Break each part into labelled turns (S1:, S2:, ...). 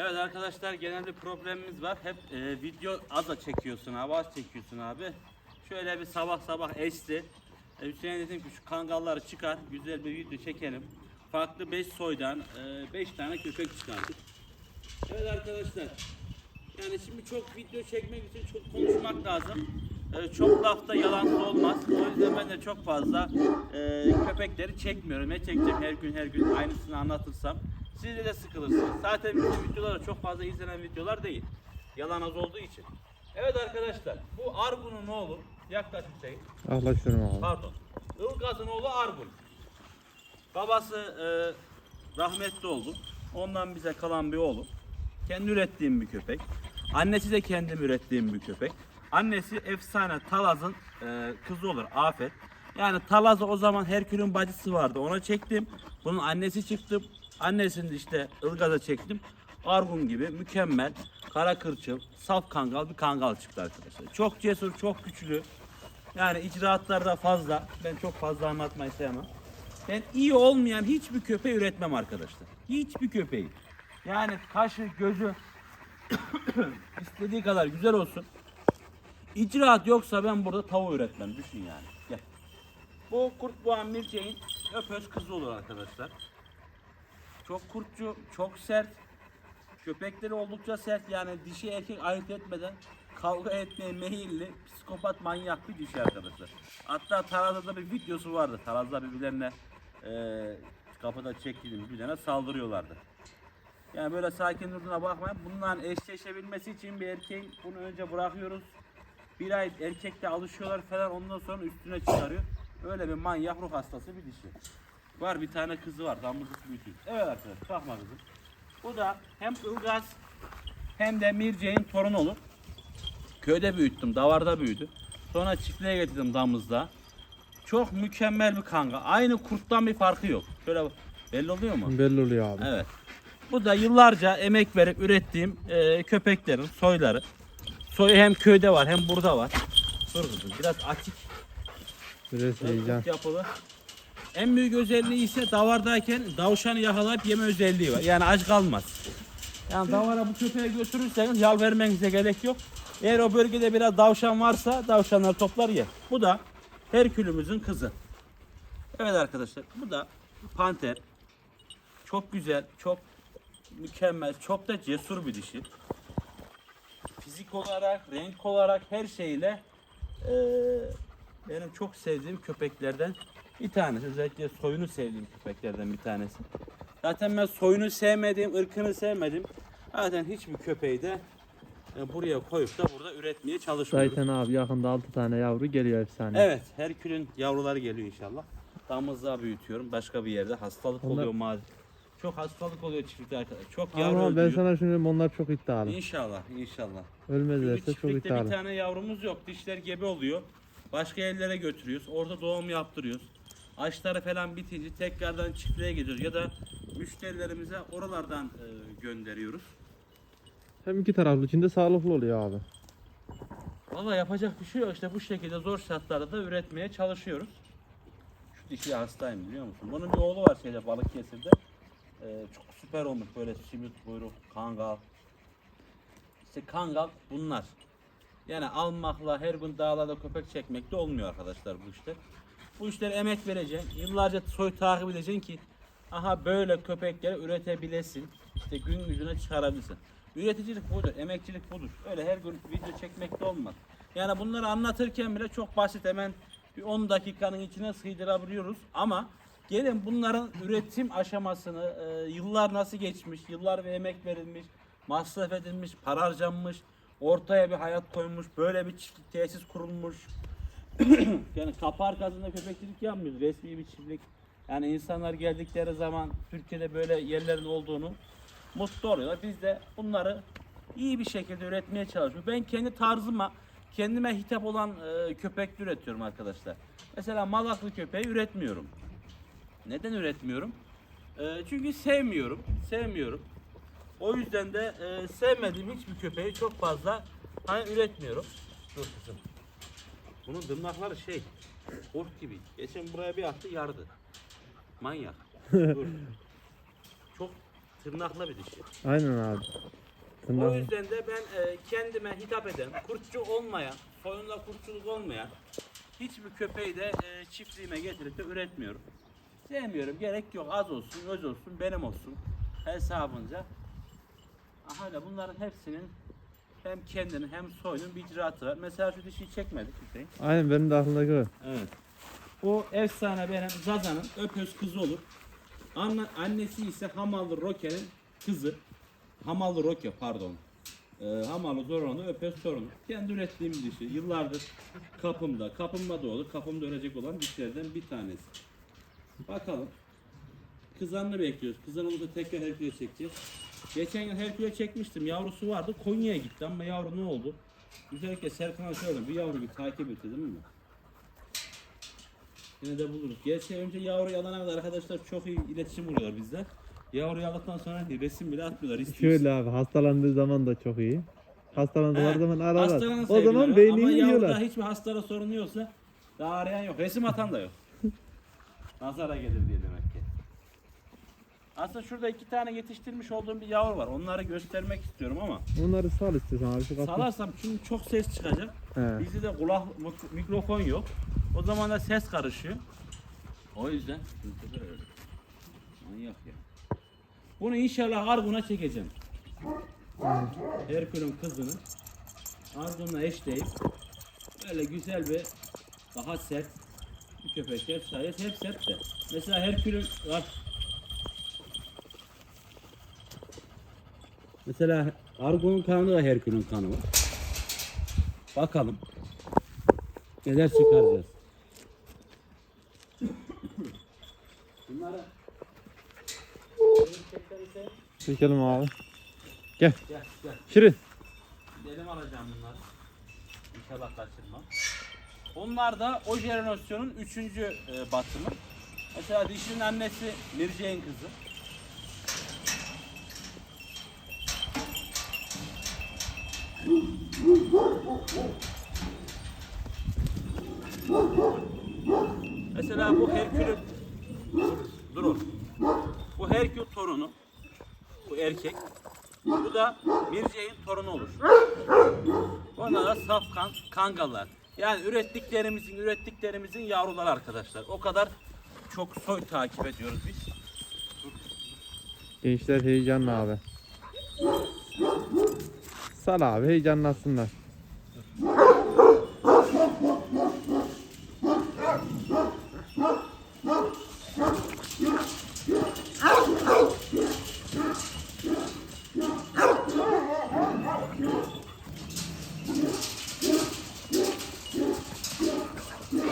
S1: Evet arkadaşlar genel bir problemimiz var. Hep e, video az da çekiyorsun abi, az çekiyorsun abi. Şöyle bir sabah sabah esti. E, Hüseyin dedim ki şu kangalları çıkar, güzel bir video çekelim. Farklı 5 soydan 5 tane köpek çıkardık. Evet arkadaşlar. Yani şimdi çok video çekmek için çok konuşmak lazım. E, çok lafta yalan olmaz. O yüzden ben de çok fazla e, köpekleri çekmiyorum. Ne çekeceğim her gün her gün aynısını anlatırsam. Siz de, de sıkılırsınız. Zaten bizim videolar çok fazla izlenen videolar değil. Yalan az olduğu için. Evet arkadaşlar bu Argun'un oğlu yaklaş Hüseyin.
S2: Yaklaşıyorum abi.
S1: Pardon. Ilgaz'ın oğlu Argun. Babası e, rahmetli oldu. Ondan bize kalan bir oğlu. Kendi ürettiğim bir köpek. Annesi de kendim ürettiğim bir köpek. Annesi efsane Talaz'ın e, kızı olur Afet. Yani Talaz'ı o zaman Herkül'ün bacısı vardı. Ona çektim. Bunun annesi çıktı. Annesini işte Ilgaz'a çektim. Argun gibi mükemmel, kara kırçıl, saf kangal bir kangal çıktı arkadaşlar. Çok cesur, çok güçlü. Yani icraatlar da fazla. Ben çok fazla anlatmayı sevmem. Ben iyi olmayan hiçbir köpeği üretmem arkadaşlar. Hiçbir köpeği. Yani kaşı, gözü istediği kadar güzel olsun. İcraat yoksa ben burada tavuğu üretmem. Düşün yani. Gel. Bu kurt boğan milçeğin öpöz kızı olur arkadaşlar. Çok kurtçu, çok sert. Köpekleri oldukça sert yani dişi erkek ayırt etmeden kavga etmeye meyilli psikopat manyak bir dişi arkadaşlar. Hatta Taraz'da bir videosu vardı. Taraz'da birbirlerine e, kapıda çektiğim birbirlerine saldırıyorlardı. Yani böyle sakin durduğuna bakmayın. Bunların eşleşebilmesi için bir erkeğin bunu önce bırakıyoruz. Bir ay erkekle alışıyorlar falan ondan sonra üstüne çıkarıyor. Öyle bir manyak ruh hastası bir dişi. Var bir tane kızı var damızlık büyütüyor. Evet arkadaşlar bakma kızım. Bu da hem Ilgaz hem de Mirce'nin torunu olur. Köyde büyüttüm, davarda büyüdü. Sonra çiftliğe getirdim damızda. Çok mükemmel bir kanka. Aynı kurttan bir farkı yok. Şöyle belli oluyor mu?
S2: Belli oluyor abi.
S1: Evet. Bu da yıllarca emek verip ürettiğim e, köpeklerin soyları. Soyu hem köyde var hem burada var. Dur kızım biraz açık
S2: Biraz heyecan.
S1: yapılı. En büyük özelliği ise davardayken davşanı yakalayıp yeme özelliği var. Yani aç kalmaz. Yani davara bu köpeği götürürseniz yal vermenize gerek yok. Eğer o bölgede biraz davşan varsa davşanları toplar yer. Bu da Herkülümüzün kızı. Evet arkadaşlar bu da panter. Çok güzel, çok mükemmel, çok da cesur bir dişi. Fizik olarak, renk olarak her şeyle eee, benim çok sevdiğim köpeklerden bir tanesi. Özellikle soyunu sevdiğim köpeklerden bir tanesi. Zaten ben soyunu sevmedim, ırkını sevmedim. Zaten hiçbir köpeği de e, buraya koyup da burada üretmeye çalışmıyorum.
S2: Zaten abi yakında 6 tane yavru geliyor efsane.
S1: Evet, Herkül'ün yavruları geliyor inşallah. Damızlığa büyütüyorum başka bir yerde. Hastalık
S2: Onlar-
S1: oluyor maalesef. Çok hastalık oluyor çiftlikte arkadaşlar. Çok yavru
S2: Ama ben
S1: öldürüyor.
S2: sana şunu diyeyim, onlar çok iddialı.
S1: İnşallah, inşallah.
S2: Ölmezlerse çok
S1: çiftlikte bir
S2: iddialı.
S1: tane yavrumuz yok. Dişler gebe oluyor. Başka yerlere götürüyoruz. Orada doğum yaptırıyoruz. Aşları falan bitince tekrardan çiftliğe gidiyoruz. Ya da müşterilerimize oralardan e, gönderiyoruz.
S2: Hem iki taraflı içinde sağlıklı oluyor abi.
S1: Valla yapacak bir şey yok. İşte bu şekilde zor şartlarda da üretmeye çalışıyoruz. Şu dişi hastayım biliyor musun? Bunun bir oğlu var şeyde Balıkesir'de. Ee, çok süper olmuş böyle simit kuyruk, kangal. İşte kangal bunlar. Yani almakla her gün dağlarda köpek çekmekle olmuyor arkadaşlar bu işler. Bu işlere emek vereceksin. Yıllarca soy takip edeceksin ki aha böyle köpekleri üretebilesin. İşte gün yüzüne çıkarabilsin. Üreticilik budur, emekçilik budur. Öyle her gün video çekmek de olmaz. Yani bunları anlatırken bile çok basit hemen bir 10 dakikanın içine sığdırabiliyoruz. Ama gelin bunların üretim aşamasını e, yıllar nasıl geçmiş, yıllar ve emek verilmiş, masraf edilmiş, para harcanmış, ortaya bir hayat koymuş, böyle bir çiftlik tesis kurulmuş. yani kapı arkasında köpekçilik yapmıyoruz. Resmi bir çiftlik. Yani insanlar geldikleri zaman Türkiye'de böyle yerlerin olduğunu mutlu oluyorlar. Biz de bunları iyi bir şekilde üretmeye çalışıyoruz. Ben kendi tarzıma, kendime hitap olan e, köpek üretiyorum arkadaşlar. Mesela malaklı köpeği üretmiyorum. Neden üretmiyorum? E, çünkü sevmiyorum. Sevmiyorum. O yüzden de e, sevmediğim hiçbir köpeği çok fazla hani üretmiyorum. Dur kızım. Bunun tırnakları şey, kurt gibi. Geçen buraya bir attı yardı. Manyak. Dur. Çok tırnaklı bir dişi.
S2: Aynen abi.
S1: O
S2: Tırnak.
S1: yüzden de ben e, kendime hitap eden, kurtçu olmayan, soyunda kurtçuluk olmayan hiçbir köpeği de e, çiftliğime getirip de üretmiyorum. Sevmiyorum. Gerek yok. Az olsun, öz olsun, benim olsun. Hesabınca. Aha da bunların hepsinin hem kendinin hem soyunun bir icraatı var. Mesela şu dişiyi çekmedik Hüseyin.
S2: Aynen benim de aklımdaki o.
S1: Evet. O efsane benim Zaza'nın öpöz kızı olur. Anne, annesi ise Hamallı Roke'nin kızı. Hamallı Roke pardon. Ee, Hamallı Zoran'ın öpöz torunu. Kendi ürettiğim dişi. Yıllardır kapımda. Kapımda da olur. Kapımda ölecek olan dişlerden bir tanesi. Bakalım. Kızanını bekliyoruz. Kızan olursa tekrar Herkül'e çekeceğiz. Geçen yıl Herkül'e çekmiştim. Yavrusu vardı. Konya'ya gitti ama yavru ne oldu? Özellikle Serkan'a söyledim. Bir yavru bir takip et dedim mi? Yine de buluruz. Gerçi önce yavruyu alana kadar arkadaşlar çok iyi iletişim kuruyorlar bizler. Yavruyu aldıktan sonra resim bile atmıyorlar. istiyoruz.
S2: Şöyle abi hastalandığı zaman da çok iyi. Hastalandığı zaman ararlar. O zaman beynini
S1: Ama yavruda
S2: yiyorlar.
S1: hiçbir hastara sorun yoksa daha arayan yok. Resim atan da yok. Nazara gelir diye demek. Aslında şurada iki tane yetiştirmiş olduğum bir yavru var. Onları göstermek istiyorum ama
S2: Onları sal istiyorsan abi. Şu
S1: salarsam çünkü çok ses çıkacak.
S2: He.
S1: Bizde de kulak mik- mikrofon yok. O zaman da ses karışıyor. O yüzden manyak ya. Bunu inşallah Argun'a çekeceğim. Herkül'ün kızını Argun'la eşleyip böyle güzel bir daha sert bir köpek hep sayet hep sert de. Mesela Herkül'ün bak Mesela Argun'un kanı da Herkül'ün kanı var. Bakalım. Neler çıkaracağız. Bunları
S2: Çekelim abi. Gel.
S1: Gel gel.
S2: Şirin.
S1: Elim alacağım bunları. İnşallah kaçırmam. Bunlar da o jenerasyonun üçüncü e, batımı. Mesela dişinin annesi Mircek'in kızı. Mesela bu Herkül'ün dur oğlum. Bu Herkül torunu. Bu erkek. Bu da Mircek'in torunu olur. Onlar da saf kan, kangalar. Yani ürettiklerimizin, ürettiklerimizin yavruları arkadaşlar. O kadar çok soy takip ediyoruz biz.
S2: Gençler heyecanlı abi. Sal abi heyecanlasınlar.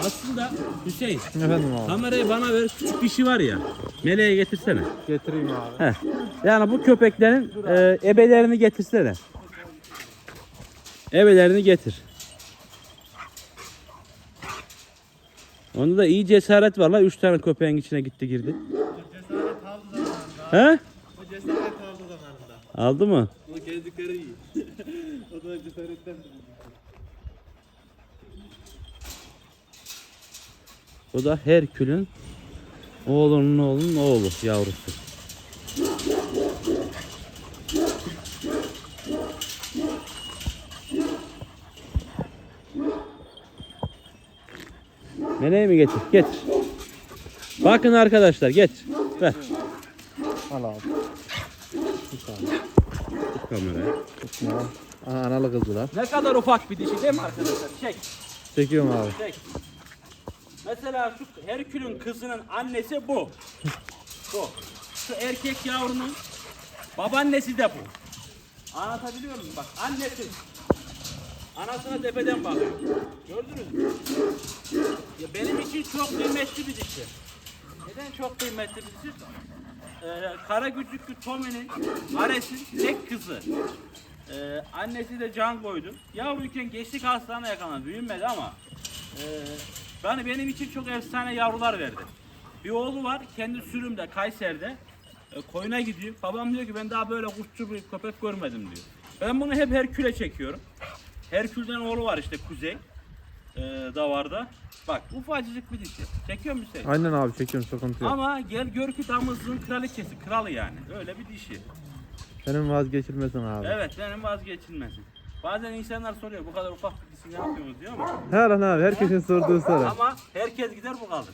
S1: Aslında Hüseyin,
S2: Efendim abi.
S1: kamerayı bana ver. Küçük bir şey var ya. Meleğe getirsene.
S2: Getireyim abi.
S1: Heh. Yani bu köpeklerin e, ebelerini getirsene. Ebelerini getir. Onda da iyi cesaret var la. Üç tane köpeğin içine gitti girdi.
S2: Cesaret aldı zamanında.
S1: He?
S2: O cesaret aldı zamanında.
S1: Aldı mı?
S2: O gezdikleri iyi. o da cesaretten
S1: Bu da Herkül'ün oğlunun oğlunun oğlu yavrusu. Meleği mi getir? Getir. Bakın arkadaşlar getir. Ver.
S2: Al abi.
S1: Tut kamerayı.
S2: Tutma. Aha, analı kızdılar.
S1: Ne kadar ufak bir dişi değil mi arkadaşlar? Çek.
S2: Çekiyorum abi.
S1: Çek. Mesela şu Herkül'ün kızının annesi bu. Bu. Şu erkek yavrunun babaannesi de bu. Anlatabiliyor muyum? Bak annesi. Anasına tepeden bakıyor. Gördünüz mü? Çok kıymetli bir dişi. Neden çok kıymetli bir dişi? Ee, kara gücüklü Tommy'nin Ares'in tek kızı. Ee, annesi de can koydu. Yavruyken geçtik hastalığa yakalandı. Büyümedi ama ee, yani benim için çok efsane yavrular verdi. Bir oğlu var kendi sürümde Kayseri'de e, koyuna gidiyor. Babam diyor ki ben daha böyle kurtçu bir köpek görmedim diyor. Ben bunu hep Herkül'e çekiyorum. Herkül'den oğlu var işte Kuzey. E, davarda. Bak ufacık bir dişi. Çekiyor musun Hüseyin?
S2: Aynen abi çekiyorum sıkıntı yok.
S1: Ama gel gör ki damızlığın kraliçesi, kralı yani. Öyle bir dişi.
S2: Senin vazgeçilmesin abi.
S1: Evet benim vazgeçilmezim. Bazen insanlar soruyor bu kadar ufak bir dişi ne yapıyorsunuz diyor ama.
S2: Her an abi herkesin sorduğu soru.
S1: Ama herkes gider bu kalır.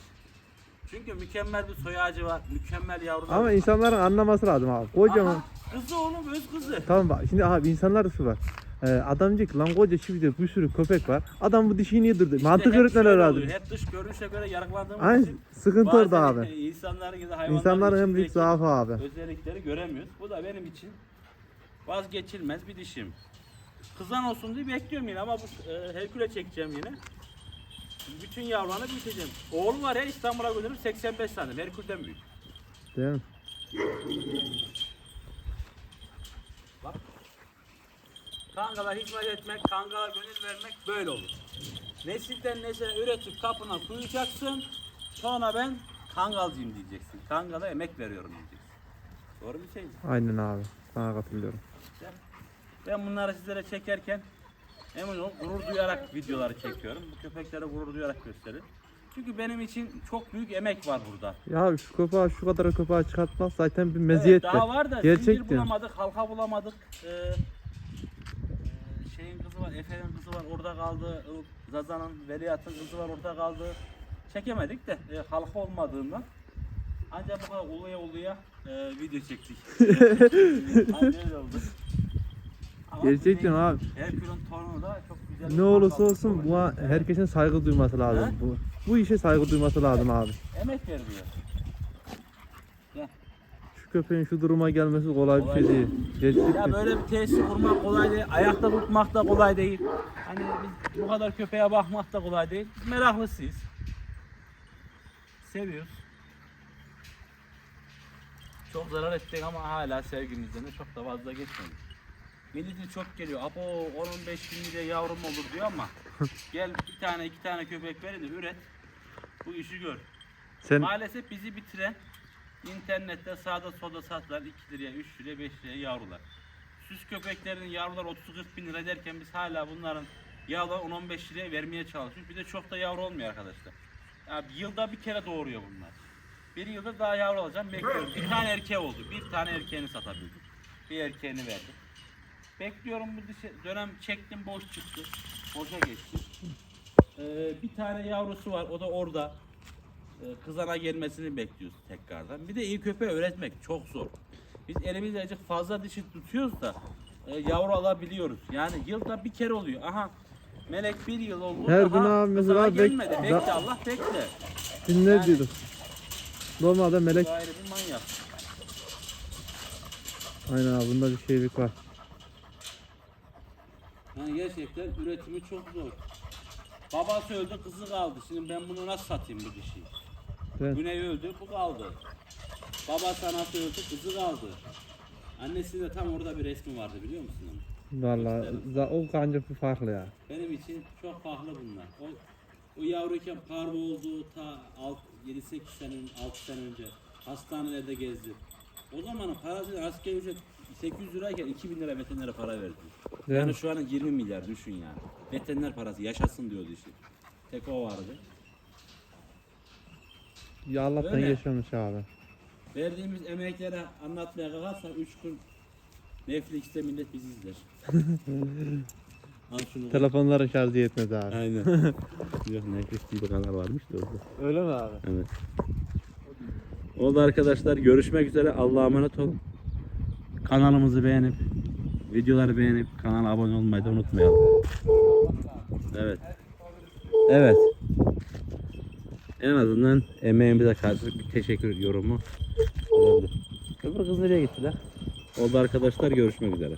S1: Çünkü mükemmel bir soy ağacı var, mükemmel yavrular.
S2: Ama insanların anlaması lazım abi. Kocaman.
S1: Aha, kızı oğlum öz kızı.
S2: Tamam bak şimdi abi insanlar da şu var. Ee, adam diyor ki lan koca çiftlikte bir sürü köpek var. Adam bu dişiyi niye durdu? Mantık öğretmen herhalde.
S1: Hep dış görünüşe göre yargılandığımız
S2: Aynen
S1: için
S2: sıkıntı orada abi.
S1: insanların ya da hayvanların
S2: İnsanların en büyük zaafı abi.
S1: özellikleri göremiyoruz. Bu da benim için vazgeçilmez bir dişim. Kızan olsun diye bekliyorum yine ama bu e, Herkül'e çekeceğim yine. Bütün yavrularını büyüteceğim. Oğlum var ya İstanbul'a götürüp 85 santim. Herkül'den büyük.
S2: Değil mi?
S1: Kangalar hizmet etmek, kangalar gönül vermek böyle olur. Nesilden nesile üretip kapına koyacaksın. Sonra ben kangalcıyım diyeceksin. Kangala emek veriyorum diyeceksin. Doğru bir şey mi?
S2: Aynen abi. Sana katılıyorum.
S1: Ben bunları sizlere çekerken emin olun gurur duyarak videoları çekiyorum. Bu köpeklere gurur duyarak gösteriyorum. Çünkü benim için çok büyük emek var burada.
S2: Ya şu köpeği şu kadar köpeği çıkartmak zaten bir
S1: Evet,
S2: meziyet.
S1: daha var da
S2: Gerçek
S1: zincir bulamadık, halka bulamadık. Ee, var, Efe'nin kızı var orada kaldı. Zaza'nın, Veliaht'ın kızı var orada kaldı. Çekemedik de e, halka olmadığından. Ancak bu kadar uluya uluya e, video çektik. Öyle oldu. Ama
S2: Gerçek diyorum abi.
S1: Herkül'ün torunu da çok güzel. bir
S2: Ne olursa olsun bu herkesin saygı duyması lazım.
S1: He?
S2: Bu bu işe saygı duyması lazım abi.
S1: Emek veriliyor.
S2: Köpeğin şu duruma gelmesi kolay bir
S1: Kolay
S2: şey değil. Gerçekten.
S1: Ya böyle bir tesis kurmak kolay değil, ayakta tutmak da kolay değil. Hani biz bu kadar köpeğe bakmak da kolay değil. Meraklısıyız. Seviyoruz. Çok zarar ettik ama hala sevgimizden de çok da fazla geçmedik. Milleti çok geliyor. Apo 10-15 bin liraya yavrum olur diyor ama gel bir tane iki tane köpek verin de üret. Bu işi gör.
S2: Sen
S1: Maalesef bizi bitiren internette sağda solda satılan 2 liraya, 3 liraya, 5 liraya yavrular. Süs köpeklerin yavrular 30-40 bin lira derken biz hala bunların yavrular 10-15 liraya vermeye çalışıyoruz. Bir de çok da yavru olmuyor arkadaşlar. Ya bir yılda bir kere doğuruyor bunlar. Bir yılda daha yavru alacağım bekliyorum. Bir tane erkeği oldu. Bir tane erkeğini satabildim. Bir erkeğini verdim. Bekliyorum bu dönem çektim boş çıktı. Boşa geçti. Ee, bir tane yavrusu var o da orada. Ee, kızana gelmesini bekliyoruz tekrardan. Bir de iyi köpeği öğretmek çok zor. Biz elimizde azıcık fazla dişi tutuyoruz da e, yavru alabiliyoruz. Yani yılda bir kere oluyor. Aha Melek bir yıl oldu.
S2: Her gün abi
S1: kızana
S2: mesela bek-
S1: gelmedi. Bekle
S2: da-
S1: Allah bekle.
S2: dinle
S1: Yani-
S2: diyorduk. Normalde melek
S1: Bu ayrı bir manyak.
S2: aynen abi bunda bir şeylik var.
S1: Yani gerçekten üretimi çok zor. Babası öldü, kızı kaldı. Şimdi ben bunu nasıl satayım bu dişiyi?
S2: Evet.
S1: Güney öldü, bu kaldı. Babası anası öldü, kızı kaldı. Annesi de tam orada bir resmi vardı biliyor musun? onu?
S2: Vallahi za- o kanca bir farklı ya.
S1: Benim için çok farklı bunlar. O, o yavruyken parvo oldu ta 7-8 sene, 6 sene önce hastanelerde gezdi. O zamanın parası asker ücret 800 lirayken 2000 lira veterinere para verdi.
S2: Değil
S1: yani
S2: mi?
S1: şu an 20 milyar düşün yani. Veteriner parası yaşasın diyordu işte. Tek o vardı.
S2: Ya Allah'tan
S1: Öyle.
S2: yaşamış abi.
S1: Verdiğimiz emeklere anlatmaya kalkarsa 3 gün Netflix'te millet bizi izler. Al şunu.
S2: Telefonların şarjı yetmedi abi.
S1: Aynen. Yok Netflix diye bir kanal varmış da orada.
S2: Öyle mi abi?
S1: Evet. Oldu arkadaşlar. Görüşmek üzere. Allah'a emanet olun. Kanalımızı beğenip, videoları beğenip kanala abone olmayı da unutmayalım. Evet. Evet. En azından emeğimize karşılık bir teşekkür yorumu olabilir. Öbür kız nereye gitti lan? Oldu arkadaşlar. Görüşmek üzere.